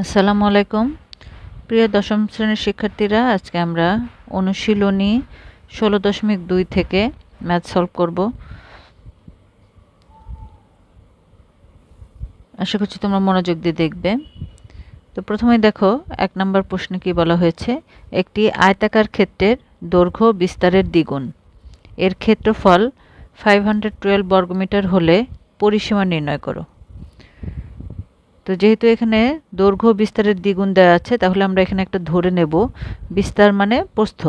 আসসালামু আলাইকুম। প্রিয় দশম শ্রেণির শিক্ষার্থীরা, আজকে আমরা অনুশীলনী ষোলো দশমিক দুই থেকে ম্যাথ সলভ করব। আশা করছি তোমরা মনোযোগ দিয়ে দেখবে। তো প্রথমে দেখো, এক নম্বর প্রশ্নে কি বলা হয়েছে? একটি আয়তাকার ক্ষেত্রের দৈর্ঘ্য বিস্তারের দ্বিগুণ। এর ক্ষেত্রফল ফাইভ হান্ড্রেড টুয়েলভ বর্গমিটার হলে পরিসীমা নির্ণয় করো। তো যেহেতু এখানে দৈর্ঘ্য বিস্তারের দ্বিগুণ দেওয়া আছে, তাহলে আমরা এখানে একটা ধরে নেব। বিস্তার মানে প্রস্থ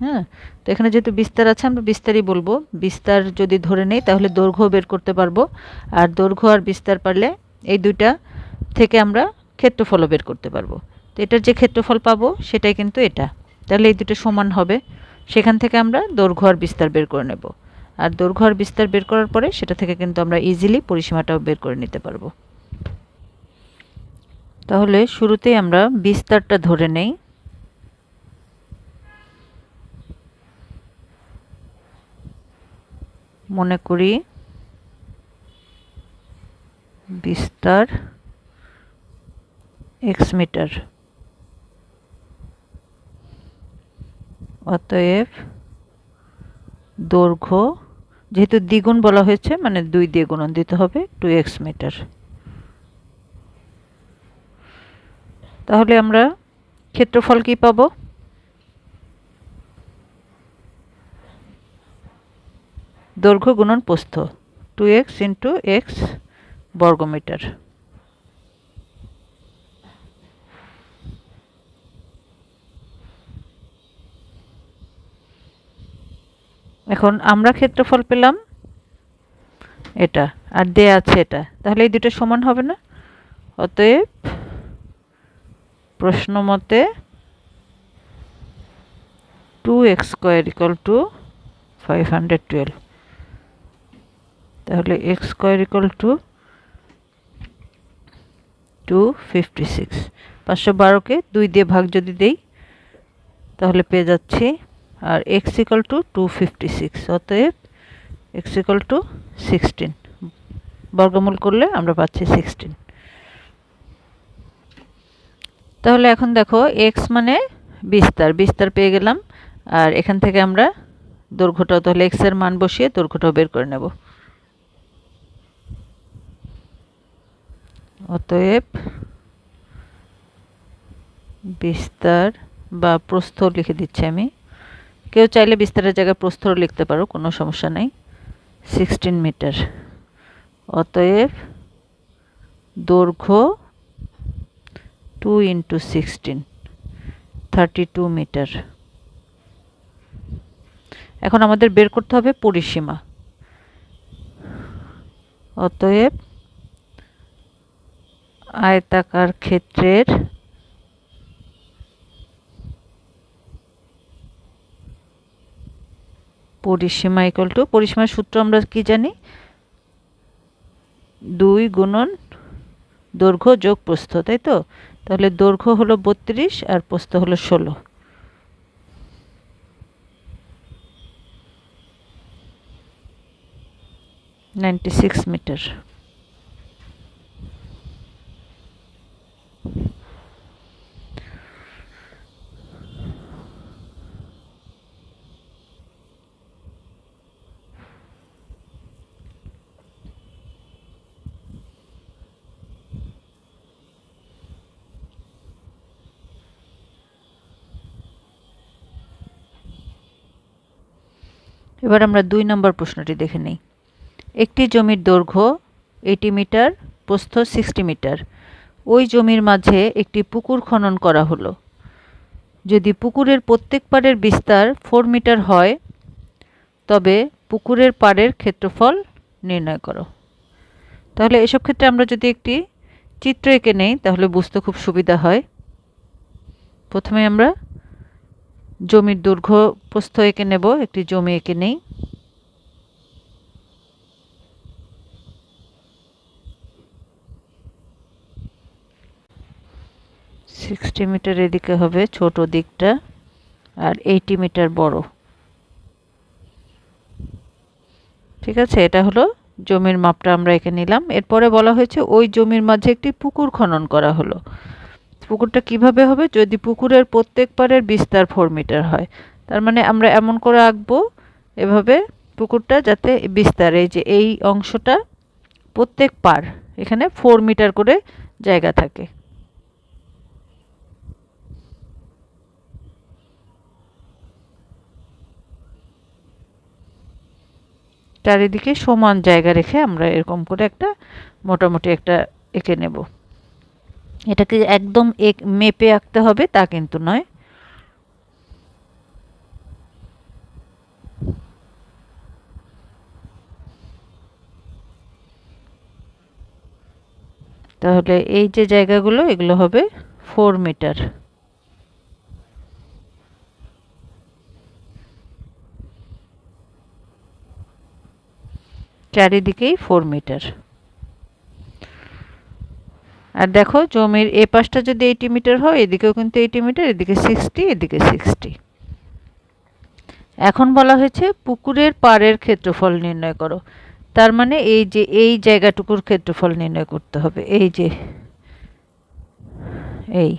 হ্যাঁ? তো এখানে যেহেতু বিস্তার আছে, আমরা বিস্তারই বলব। বিস্তার যদি ধরে নেই, তাহলে দৈর্ঘ্য বের করতে পারব। আর দৈর্ঘ্য আর বিস্তার পারলে এই দুইটা থেকে আমরা ক্ষেত্রফলও বের করতে পারব। তো এটার যে ক্ষেত্রফল পাবো, সেটাই কিন্তু এটা। তাহলে এই দুটো সমান হবে। সেখান থেকে আমরা দৈর্ঘ্য আর বিস্তার বের করে নেব। আর দৈর্ঘ্য আর বিস্তার বের করার পরে, সেটা থেকে কিন্তু আমরা ইজিলি পরিসীমাটাও বের করে নিতে পারব। তাহলে শুরুতেই আমরা বিস্তারটা ধরে নেই। মনে করি বিস্তার এক্স মিটার। অতএব দৈর্ঘ্য, যেহেতু দ্বিগুণ বলা হয়েছে মানে দুই দিয়ে গুণন দিতে হবে টু এক্স মিটার। তাহলে আমরা ক্ষেত্রফল কি পাবো? দৈর্ঘ্য গুণন প্রস্থ টু এক্স ইন্টু এক্স বর্গমিটার। এখন আমরা ক্ষেত্রফল পেলাম এটা, আর দেয়া আছে এটা। তাহলে এই দুটো সমান হবে না? অতএব প্রশ্ন মতে two x square equal two five hundred twelve তাহলে x square equal two two fifty six পাঁচশো বারোকে দুই দিয়ে ভাগ যদি দেই, তাহলে পেয়ে যাচ্ছি। আর x equal two two fifty six অতএব এক্স ইকাল টু সিক্সটিন বর্গমূল করলে আমরা পাচ্ছি সিক্সটিন তাহলে এখন দেখো এক্স মানে বিস্তার বিস্তার পেয়ে গেলাম। আর এখান থেকে আমরা দৈর্ঘ্যটাও তাহলে এক্সের মান বসিয়ে দৈর্ঘ্যটাও বের করে নেব। অতএব বিস্তার বা প্রস্থ লিখে দিচ্ছি আমি। কেউ চাইলে বিস্তারের জায়গায় প্রস্থর লিখতে পারো, কোনো সমস্যা নেই। সিক্সটিন মিটার অতএব দৈর্ঘ্য two into sixteen thirty two metre এখন আমাদের বের করতে হবে পরিসীমা। অতএব আয়তাকার ক্ষেত্রের পরিসীমা ইকুয়াল টু পরিসীমার সূত্র আমরা কি জানি? দুই গুণন দৈর্ঘ্য যোগ প্রস্থ তাই তো? তাহলে দৈর্ঘ্য হলো বত্রিশ আর প্রস্থ হলো ষোলো। নাইনটি সিক্স মিটার এবার আমরা দুই নম্বর প্রশ্নটি দেখে নিই। একটি জমির দৈর্ঘ্য এইটি মিটার, প্রস্থ সিক্সটি মিটার। ওই জমির মাঝে একটি পুকুর খনন করা হলো। যদি পুকুরের প্রত্যেক পাড়ের বিস্তার ফোর মিটার হয়, তবে পুকুরের পাড়ের ক্ষেত্রফল নির্ণয় করো। তাহলে এসব ক্ষেত্রে আমরা যদি একটি চিত্র এঁকে নেই, তাহলে বুঝতে খুব সুবিধা হয়। প্রথমে আমরা জমির দৈর্ঘ্য প্রস্থ এঁকে নেব, একটি জমি এঁকে নেই। সিক্সটি মিটার এদিকে হবে ছোট দিকটা, আর এইটি মিটার বড়। ঠিক আছে, এটা হলো জমির মাপটা আমরা এঁকে নিলাম। এরপরে বলা হয়েছে ওই জমির মাঝে একটি পুকুর খনন করা হলো। পুকুরটা কীভাবে হবে? যদি পুকুরের প্রত্যেক পারের বিস্তার ফোর মিটার হয়। তার মানে আমরা এমন করে আঁকবো এভাবে পুকুরটা যাতে বিস্তার, এই যে এই অংশটা প্রত্যেক পার এখানে ফোর মিটার করে জায়গা থাকে। চারিদিকে সমান জায়গা রেখে আমরা এরকম করে একটা মোটামুটি একটা এঁকে নেব। এটাকে একদম এক মেপে আঁকতে হবে, তা কিন্তু নয়। তাহলে এই যে জায়গাগুলো, এগুলো হবে ফোর মিটার চারিদিকেই ফোর মিটার আর দেখো জমির এ পাশটা যদি এইটি মিটার হয়, এদিকেও কিন্তু এইটি মিটার, এদিকে সিক্সটি এদিকে সিক্সটি এখন বলা হয়েছে পুকুরের পাড়ের ক্ষেত্রফল নির্ণয় করো। তার মানে এই যে, এই জায়গাটুকুর ক্ষেত্রফল নির্ণয় করতে হবে। এই যে, এই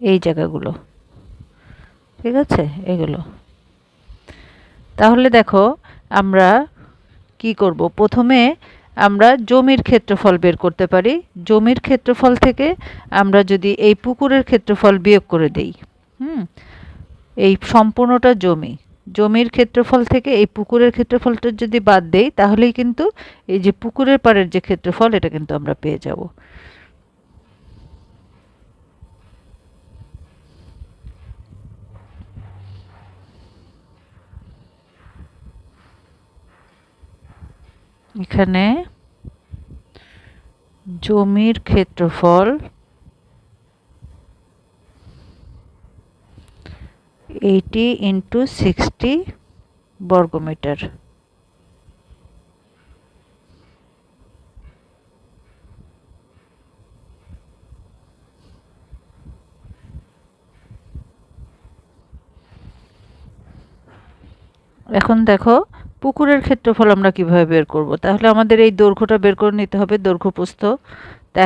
এই জায়গাগুলো। ঠিক আছে? এগুলো। তাহলে দেখো আমরা কি করব? প্রথমে আমরা জমির ক্ষেত্রফল বের করতে পারি। জমির ক্ষেত্রফল থেকে আমরা যদি এই পুকুরের ক্ষেত্রফল বিয়োগ করে দেই, হুম? এই সম্পূর্ণটা জমি। জমির ক্ষেত্রফল থেকে এই পুকুরের ক্ষেত্রফলটা যদি বাদ দেই, তাহলেই কিন্তু এই যে পুকুরের পাড়ের যে ক্ষেত্রফল, এটা কিন্তু আমরা পেয়ে যাব। এখানে জমির ক্ষেত্রফল এইটি ইন্টু সিক্সটি বর্গমিটার। এখন দেখো পুকুরের ক্ষেত্রফল আমরা কীভাবে বের করব? তাহলে আমাদের এই দৈর্ঘ্যটা বের করে নিতে হবে দৈর্ঘ্য প্রস্থ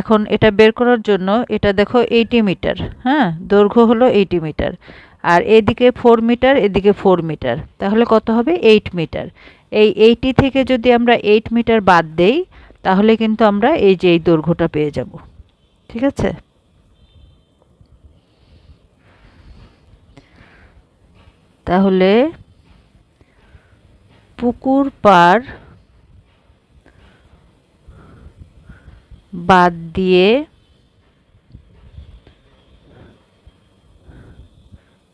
এখন এটা বের করার জন্য এটা দেখো এইটি মিটার হ্যাঁ? দৈর্ঘ্য হলো এইটি মিটার। আর এদিকে ফোর মিটার, এদিকে ফোর মিটার। তাহলে কত হবে? Eight metre. এই এইটি থেকে যদি আমরা এইট মিটার বাদ দেই, তাহলে কিন্তু আমরা এই যে এই দৈর্ঘ্যটা পেয়ে যাব। ঠিক আছে? তাহলে পুকুর পার বাদ দিয়ে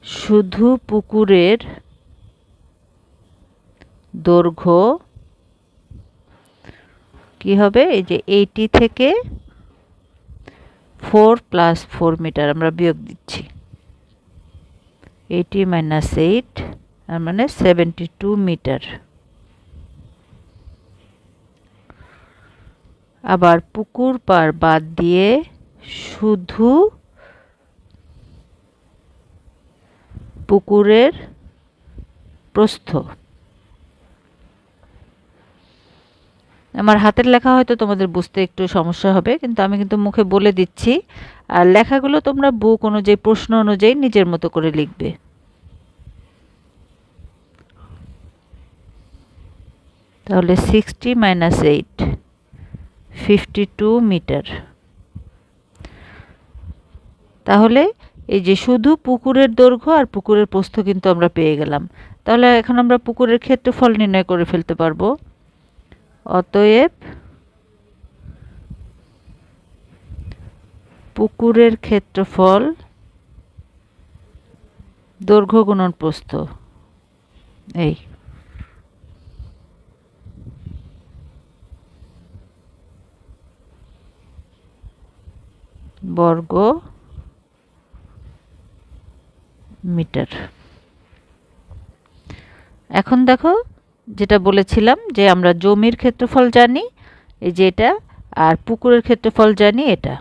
শুধু পুকুরের দৈর্ঘ্য কি হবে? এই যে এইটি থেকে ফোর প্লাস ফোর মিটার আমরা বিয়োগ দিচ্ছি। এইটি মাইনাস এইট আর মানে সেভেন্টি টু মিটার আবার পুকুর পার বাদ দিয়ে শুধু পুকুরের প্রস্থ। আমার হাতের লেখা হয়তো তোমাদের বুঝতে একটু সমস্যা হবে, কিন্তু আমি কিন্তু মুখে বলে দিচ্ছি। আর লেখাগুলো তোমরা বুক অনুযায়ী, প্রশ্ন অনুযায়ী নিজের মতো করে লিখবে। তাহলে sixty minus eight fifty two metre তাহলে এই যে শুধু পুকুরের দৈর্ঘ্য আর পুকুরের প্রস্থ কিন্তু আমরা পেয়ে গেলাম। তাহলে এখন আমরা পুকুরের ক্ষেত্রফল নির্ণয় করে ফেলতে পারব। অতএব পুকুরের ক্ষেত্রফল দৈর্ঘ্য গুণন প্রস্থ। এই। বর্গ মিটার। এখন দেখো যেটা বলেছিলাম যে আমরা জমির ক্ষেত্রফল জানি, এই যে এটা, আর পুকুরের ক্ষেত্রফল জানি এটা।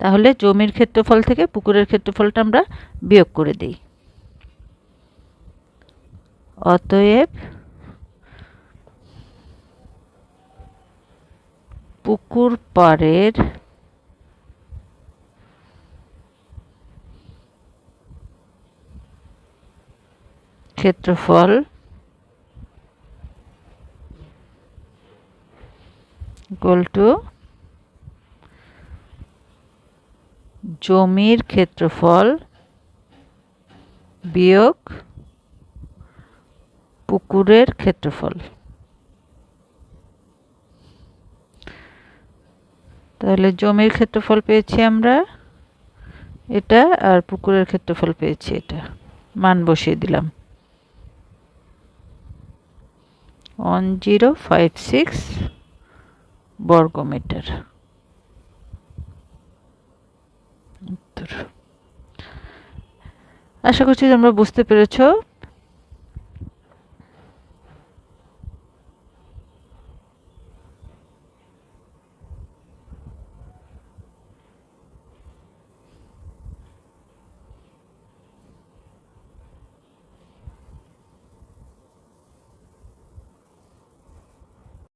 তাহলে জমির ক্ষেত্রফল থেকে পুকুরের ক্ষেত্রফলটা আমরা বিয়োগ করে দিই। অতএব পুকুর পাড়ের ক্ষেত্রফল ইকুয়াল টু জমির ক্ষেত্রফল বিয়োগ পুকুরের ক্ষেত্রফল। তাহলে জমির ক্ষেত্রফল পেয়েছি আমরা এটা আর পুকুরের ক্ষেত্রফল পেয়েছি এটা। মান বসিয়ে দিলাম। ওয়ান জিরো ফাইভ সিক্স বর্গমিটার। আশা করছি তোমরা বুঝতে পেরেছ